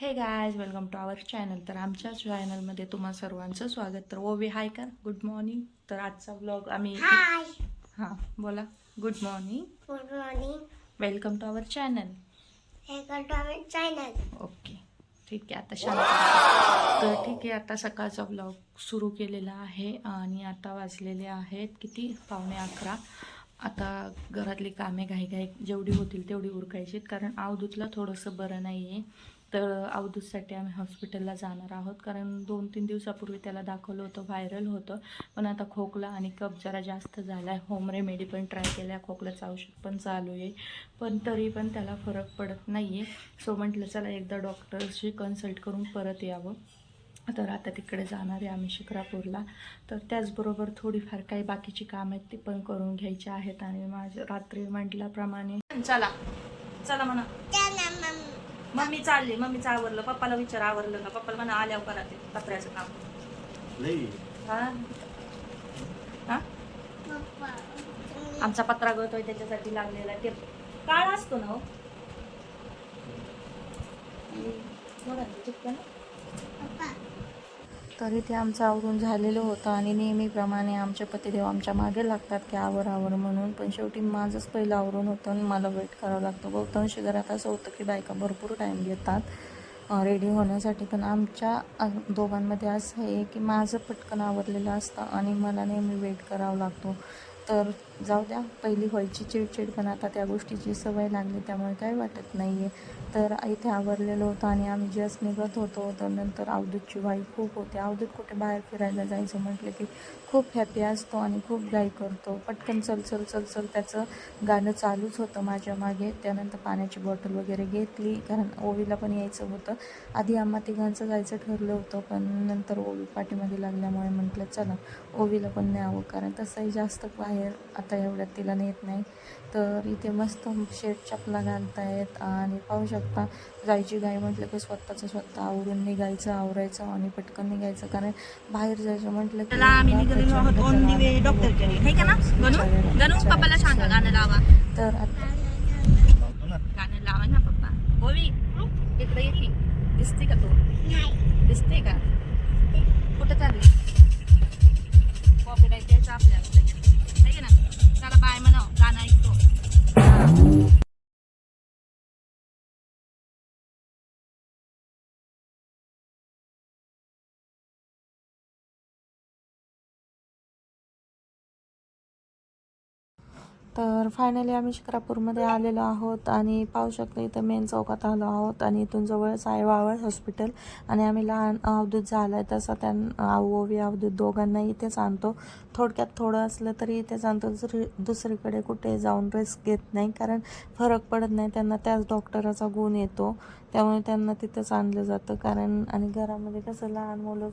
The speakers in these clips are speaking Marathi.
Hey guys welcome to our channel तर आमच्या चॅनलमध्ये तुम्हा सर्वांचं स्वागत. तर ओवी हाय कर. गुड मॉर्निंग तर आजचा ब्लॉग आम्ही हां बोला. Good morning good morning welcome to our channel channel okay ठीक आहे आता शांत. तर ठीक आहे आता सकाळचा ब्लॉग सुरू केलेला आहे आणि आता वाजलेले आहेत किती? पावणे अकरा. आता घरातली कामे घाई घाई जेवढी होतील तेवढी उरकायची कारण अवधूतला थोडंसं बरं नाही आहे तर अवधूतसाठी आम्ही हॉस्पिटलला जाणार आहोत. कारण दोन तीन दिवसापूर्वी त्याला दाखवलं होतं व्हायरल होतं. पण आता खोकला आणि कप जरा जास्त झाला आहे होम रेमेडी पण ट्राय केल्या. खोकल्याचं औषध पण चालू आहे. पण तरी पण त्याला फरक पडत नाही आहे सो म्हटलं चला एकदा डॉक्टरशी कन्सल्ट करून परत यावं. तर आता तिकडे जाणार आहे आम्ही शिक्रापूरला तर त्याचबरोबर थोडीफार काही बाकीची कामं आहेत ती पण करून घ्यायची आहेत. आणि माझ्या रात्री म्हटल्याप्रमाणे चला. चला म्हणा. मम्मी चालली मम्मीचं आवरलं पप्पाला विचार आवरलं का पप्पाला म्हणा आल्यावर करा ते पत्र्याचं काम. नाही. हा? हा? पप्पा आमचा पत्रा गळतोय त्याच्यासाठी लागलेला ते काळ असतो ना हो. चिपकं ना. तरी ते आमचं आवरून झालेलं होतं आणि नेहमीप्रमाणे आमचे पतिदेव आमच्या मागे लागतात की आवर आवर म्हणून. पण शेवटी माझंच पहिलं आवरून होतं आणि मला वेट करावं लागतं. बहुतांशी घरात असं होतं की बायका भरपूर टाईम घेतात रेडी होण्यासाठी. पण आमच्या दोघांमध्ये असं आहे की माझं पटकन आवरलेलं असतं आणि मला नेहमी वेट करावा लागतो. तर जाऊ द्या पहिली व्हायची चिडचिड पण आता त्या गोष्टीची सवय लागली त्यामुळे काही वाटत नाही आहे तर इथे आवरलेलं होतं आणि आम्ही जस्ट निघत होतो. तर नंतर अवधूतची वाई खूप होते. अवधूत कुठे बाहेर फिरायला जायचं म्हटलं की खूप हॅपी असतो आणि खूप गाई करतो. पटकन चल चल चल चल त्याचं गाणं चालूच होतं माझ्या मागे. त्यानंतर पाण्याची बॉटल वगैरे घेतली कारण ओवीला पण यायचं होतं. आधी आम्हा तिघांचं जायचं ठरलं होतं पण नंतर ओवी पाठीमध्ये लागल्यामुळे म्हटलं चला ओवीला पण न्यावं कारण तसंही जास्त बाहेर आता एवढ्यात तिला नेत नाही. तर इथे मस्त शेट चपला घालतायत आणि पाहू शकतो जायची गाय म्हटलं की स्वतःचं स्वतः आवरून निघायचं आवरायचं आणि पटकन निघायचं. कारण बाहेर जायचं म्हटलं की हे तर आता गाणं लावा ना पप्पा. दिसते का तू? तर फायनली आम्ही शिक्रापूरमध्ये आलेलो आहोत आणि पाहू शकतो इथं मेन चौकात आलो आहोत आणि इथून जवळच आहे वावळ हॉस्पिटल आणि आम्ही लहान अवधूत झाला आहे तसं त्यां ओवी अवधूत दोघांना इथेच आणतो. थोडक्यात थोडं असलं तरी इथेच आणतो. दुसरी दुसरीकडे कुठे जाऊन रिस्क घेत नाही. कारण फरक पडत नाही. त्यांना त्याच डॉक्टराचा गुण येतो. त्यामुळे त्यांना तिथंच आणलं जातं. कारण आणि घरामध्ये कसं लहान मुलं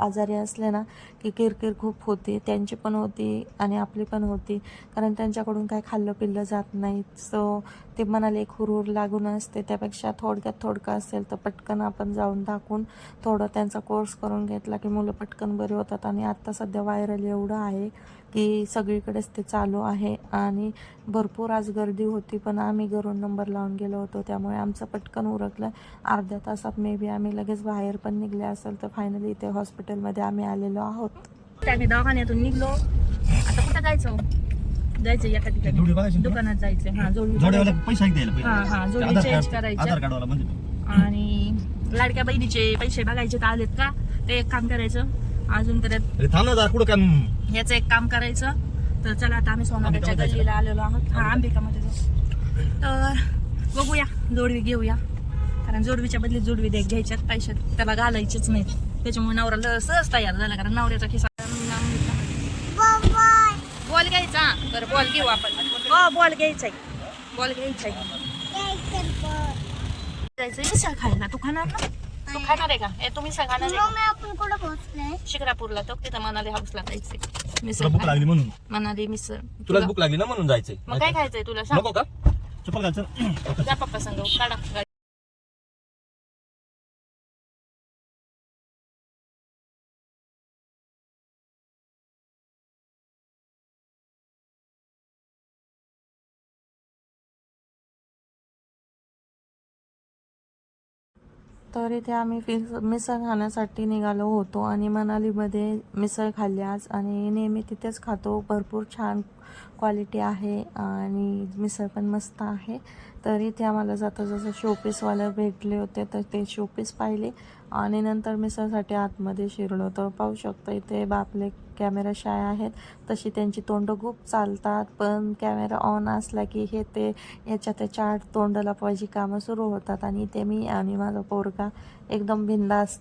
आजारी असले ना की किरकिर खूप होती. त्यांची पण होती आणि आपली पण होती. कारण त्यांच्याकडून काय खाल्लं पिल्लं जात नाही सो ते मनाला एक हुरहुर लागून असते. त्यापेक्षा थोडक्यात थोडकं असेल तर पटकन आपण जाऊन दाखवून थोडं त्यांचा कोर्स करून घेतला की मुलं पटकन बरी होतात. आणि आत्ता सध्या व्हायरल एवढं आहे की सगळीकडेच ते चालू आहे. आणि भरपूर आज गर्दी होती पण आम्ही घरून नंबर लावून गेलो होतो. त्यामुळे आमचं पटकन उर उरकलं अर्ध्या तासात मे बी आम्ही लगेच बाहेर पण निघले असेल तर फायनली इथे हॉस्पिटलमध्ये आम्ही आलेलो आहोत. आम्ही दवाखान्यातून निघलो. आता कुठं जायचं जायचं एका जोडी ठिकाणी बघायची ना? दुकानात जायचं हा जोडी पैसे. हा, हा, जोडी करायचे. तो. आणि लाडक्या बहिणीचे पैसे बघायचे तर आलेत का? ते एक काम करायचं. अजून तर याचं एक काम करायचं. तर चला आता आम्ही सोनाराच्या गल्लीला आलेलो आहोत. हा अंबिकामध्ये जाऊ. तर बघूया जोडवी घेऊया. कारण जोडवीच्या बदली जोडवी दे घ्यायच्यात पैसे त्याला घालायचेच नाहीत. त्याच्यामुळे नवरा ल- सहज तयार झाला कारण नवऱ्याचा खिसा बॉल घ्यायचा. बरं बॉल घेऊ आपण. हो बॉल घ्यायचा आहे बॉल घ्यायचा जायचं मिसळ खायला? तू खाणार ना? तू खाणार आहे का? ए तुम्ही आपण कुठं पोहोचलोय? शिक्रापूरला तो तिथं मनाली हाऊसला जायचंय. मिसळ भूक खायला. लागली म्हणून. मनाली मिसळ तुला भूक लागली ना म्हणून जायचंय. मग काय खायचंय तुला? सांग नको का? चप्पल जा पप्पा सांग काढा. तर इथे आम्ही फिस मिसळ खाण्यासाठी निघालो होतो आणि मनालीमध्ये मिसळ खाल्ली आज आणि नेहमी तिथेच खातो. भरपूर छान क्वालिटी आहे आणि मिसळ पण मस्त आहे. तर इथे आम्हाला जाता जसं शोपीसवाले भेटले होते तर ते शोपीस पाहिले आणि नंतर मिसळसाठी आतमध्ये शिरलो. तर पाहू शकतो इथे बापले कॅमेरा शाय आहेत. तशी त्यांची तोंड खूप चालतात. पण कॅमेरा ऑन असला की हे ते याच्या त्याच्या आठ तोंड लपवायची कामं सुरू होतात. आणि ते मी आणि माझा पोरगा एकदम बिंदास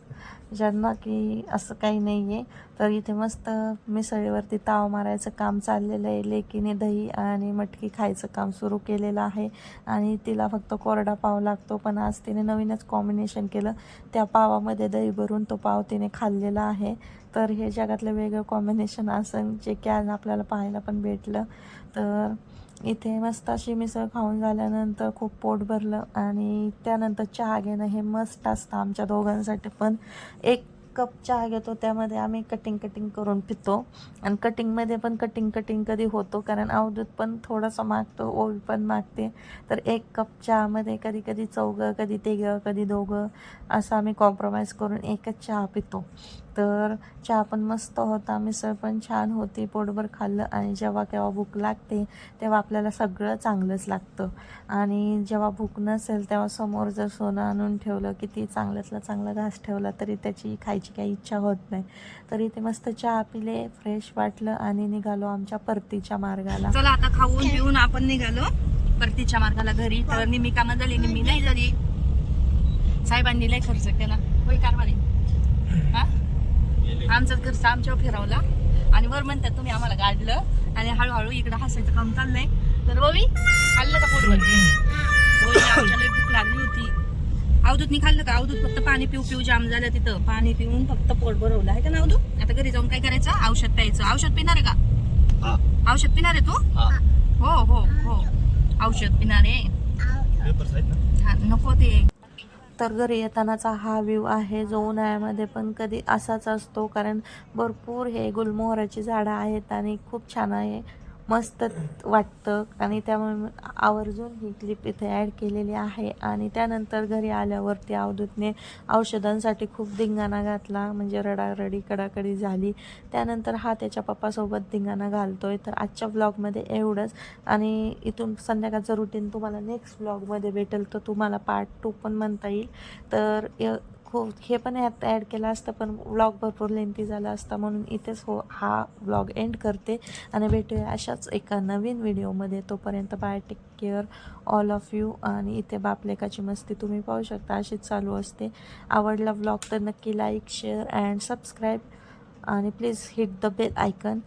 ज्यांना की असं काही नाही आहे तर इथे मस्त मिसळीवरती ताव मारायचं काम चाललेलं आहे. लेकीने दही आणि मटकी खायचं काम सुरू केलेलं आहे. आणि तिला फक्त कोरडा पाव लागतो. पण आज तिने नवीनच कॉम्बिनेशन केलं. त्या पावामध्ये दही भरून तो पाव तिने खाल्लेला आहे. तर हे जगातलं वेगळं कॉम्बिनेशन असं जे की आज आपल्याला पाहायला पण भेटलं. तर इथे मस्त अशी मिसळ खाऊन झाल्यानंतर खूप पोट भरलं आणि त्यानंतर चहा घेणं हे मस्त असतं आमच्या दोघांसाठी पण. एक कप चहा घेतो त्यामध्ये आम्ही कटिंग कटिंग करून पितो. आणि कटिंगमध्ये पण कटिंग कटिंग कधी होतो कारण अवधूत पण थोडंसं मागतो ओवी पण मागते. तर एक कप चहामध्ये कधी कधी चौघं कधी तिघं कधी दोघं असं आम्ही कॉम्प्रोमाइज करून एकच चहा पितो. तर चहा पण मस्त होता. मिसळ पण छान होती. पोटभर खाल्लं आणि जेव्हा केव्हा भूक लागते तेव्हा आपल्याला सगळं चांगलंच लागतं. आणि जेव्हा भूक नसेल तेव्हा समोर जर सोनं आणून ठेवलं किती चांगल्यातला चांगला घास ठेवला तरी त्याची खायची काही इच्छा होत नाही. तरी ते मस्त चहा पिले फ्रेश वाटलं आणि निघालो आमच्या परतीच्या मार्गाला. चला आता खाऊन पिऊन आपण निघालो परतीच्या मार्गाला घरी. तर निमी कामं झाली निमी नाही झाली साहेबांनी लय खर्च केला. होय कारभारी हा? आमचाच खर्च आमच्यावर फिरवला. आणि वर म्हणतात तुम्ही आम्हाला गाडलं. आणि हळूहळू इकडं हसायचं काम चाललंय. तर रवी खाल्लं का पोटभर? लय भूक लागली होती. अवधूतनी खाल्लं का? अवधूत फक्त पाणी पिऊ पिऊ जाम झालं तिथं. पाणी पिऊन फक्त पोट भरवलं आहे का ना अवधूत? आता घरी जाऊन काय करायचं? औषध प्यायचं. औषध पिणार आहे का? औषध पिणार आहे तू? हा. हो हो औषध पिणार आहे. नको ते. तर घरी येतानाचा हा व्ह्यू आहे. जो उन्हाळ्यामध्ये पण कधी असाच असतो. कारण भरपूर हे गुलमोहराची झाडं आहेत आणि खूप छान आहे. मस्त वाटतं. आणि त्यामुळे आवर्जून ही क्लिप इथे ॲड केलेली आहे. आणि त्यानंतर घरी आल्यावरती अवधूतने औषधांसाठी खूप धिंगाणा घातला. म्हणजे रडारडी कडाकडी झाली. त्यानंतर हा त्याच्या पप्पासोबत धिंगाणा घालतोय. तर आजच्या ब्लॉगमध्ये एवढंच. आणि इथून संध्याकाळचं रुटीन तुम्हाला नेक्स्ट ब्लॉगमध्ये भेटेल. तर तुम्हाला पार्ट टू पण म्हणता येईल. तर हो हे पण यात ॲड केलं असतं पण व्लॉग भरपूर लेंथी झाला असता म्हणून इथेच हो हा व्लॉग एंड करते. आणि भेटूया अशाच एका नवीन व्हिडिओमध्ये. तोपर्यंत bye take care all of you. आणि इथे बापलेकाची मस्ती तुम्ही पाहू शकता अशीच चालू असते. आवडला व्लॉग तर नक्की लाईक शेअर अँड सबस्क्राईब. आणि please hit the bell icon.